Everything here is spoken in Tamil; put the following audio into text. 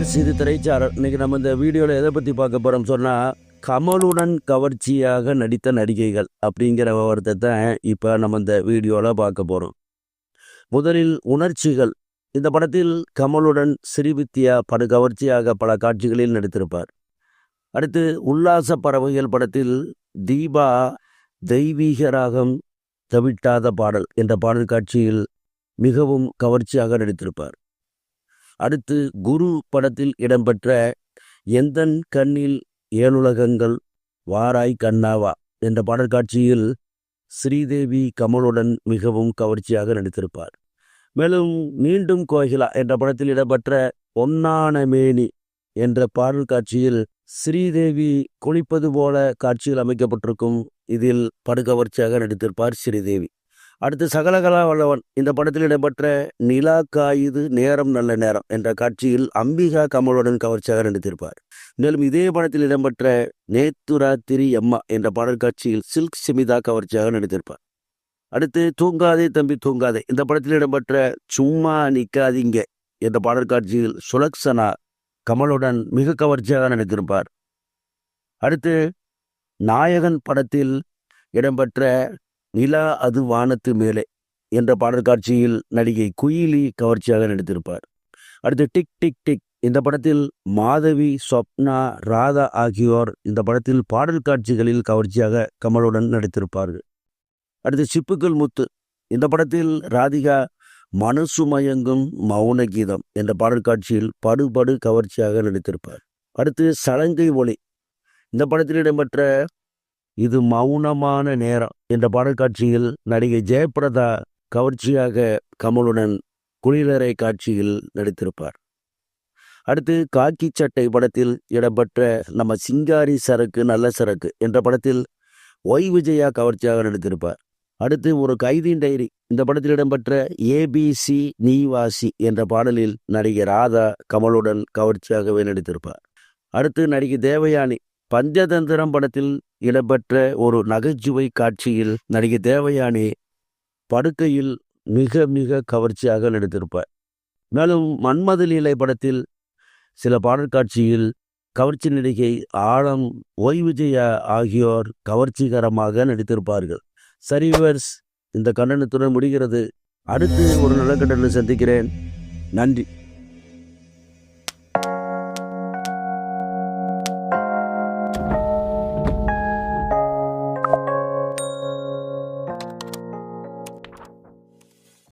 விவர்ஸ் சிறு திரைச்சாரல். இன்னைக்கு நம்ம இந்த வீடியோவில் எதை பற்றி பார்க்க போகிறோம் சொன்னால் கமலுடன் கவர்ச்சியாக நடித்த நடிகைகள் அப்படிங்கிற விவரத்தை தான் இப்போ நம்ம இந்த வீடியோவில் பார்க்க போகிறோம் முதலில் உணர்ச்சிகள். இந்த படத்தில் கமலுடன் ஸ்ரீவித்யா படு கவர்ச்சியாக பல காட்சிகளில் நடித்திருப்பார். அடுத்து உல்லாச பறவைகள் படத்தில் தீபா தெய்வீக ராகம் தவிட்டாத பாடல் என்ற பாடல் காட்சியில் மிகவும் கவர்ச்சியாக நடித்திருப்பார். அடுத்து குரு படத்தில் இடம்பெற்ற எந்தன் கண்ணில் ஏழுலகங்கள் வாராய் கண்ணாவா என்ற பாடல் காட்சியில் ஸ்ரீதேவி கமலுடன் மிகவும் கவர்ச்சியாக நடித்திருப்பார். மேலும் மீண்டும் கோகிலா என்ற படத்தில் இடம்பெற்ற ஒன்னான மேனி என்ற பாடல் காட்சியில் ஸ்ரீதேவி குளிப்பது போல காட்சியில் அமைக்கப்பட்டிருக்கும் இதில் படுகவர்ச்சியாக நடித்திருப்பார் ஸ்ரீதேவி. அடுத்து சகலகலா வல்லவன். இந்த படத்தில் இடம்பெற்ற நிலா காயுது நேரம் நல்ல நேரம் என்ற காட்சியில் அம்பிகா கமலுடன் கவர்ச்சியாக நடித்திருப்பார். மேலும் இதே படத்தில் இடம்பெற்ற நேத்துராத்திரி அம்மா என்ற பாடற்காட்சியில் சில்க் சிமிதா கவர்ச்சியாக நடித்திருப்பார். அடுத்து தூங்காதே தம்பி தூங்காதே. இந்த படத்தில் இடம்பெற்ற சும்மா நிக்காதீங்க என்ற பாடற்காட்சியில் சுலக்ஷனா கமலுடன் மிக கவர்ச்சியாக நடித்திருப்பார். அடுத்து நாயகன் படத்தில் இடம்பெற்ற நிலா அது வானத்து மேலே என்ற பாடல் காட்சியில் நடிகை குயிலி கவர்ச்சியாக நடித்திருப்பார். அடுத்து டிக் டிக் டிக் இந்த படத்தில் மாதவி ஸ்வப்னா ராதா ஆகியோர் இந்த படத்தில் பாடல் காட்சிகளில் கவர்ச்சியாக கமலுடன் நடித்திருப்பார்கள். அடுத்து சிப்புக்கள் முத்து இந்த படத்தில் ராதிகா மனசு மயங்கும் மௌன கீதம் என்ற பாடல் காட்சியில் படுபடு கவர்ச்சியாக நடித்திருப்பார். அடுத்து சலங்கை ஒளி இந்த படத்தில் இடம்பெற்ற இது மௌனமான நேரம் என்ற பாடல் காட்சியில் நடிகை ஜெயபிரதா கவர்ச்சியாக கமலுடன் குளிரறை காட்சியில் நடித்திருப்பார். அடுத்து காக்கி சட்டை படத்தில் இடம்பெற்ற நம்ம சிங்காரி சரக்கு நல்ல சரக்கு என்ற படத்தில் ஒய் விஜயா கவர்ச்சியாக நடித்திருப்பார். அடுத்து ஒரு கைதின் டைரி இந்த படத்தில் இடம்பெற்ற ஏபிசி நீவாசி என்ற பாடலில் நடிகை ராதா கமலுடன் கவர்ச்சியாகவே நடித்திருப்பார். அடுத்து நடிகை தேவயானி பஞ்சதந்திரம் படத்தில் இடம்பெற்ற ஒரு நகைச்சுவை காட்சியில் நடிகை தேவயானி படுக்கையில் மிக மிக கவர்ச்சியாக நடித்திருப்பார். மேலும் மன்மத லீலை படத்தில் சில பாடல் காட்சியில் கவர்ச்சி நடிகை ஆழம் ஓய் விஜயா ஆகியோர் கவர்ச்சிகரமாக நடித்திருப்பார்கள். சரிவர்ஸ் இந்த கண்டனத்துடன் முடிகிறது. அடுத்து ஒரு நல்ல கண்டனில் சந்திக்கிறேன். நன்றி.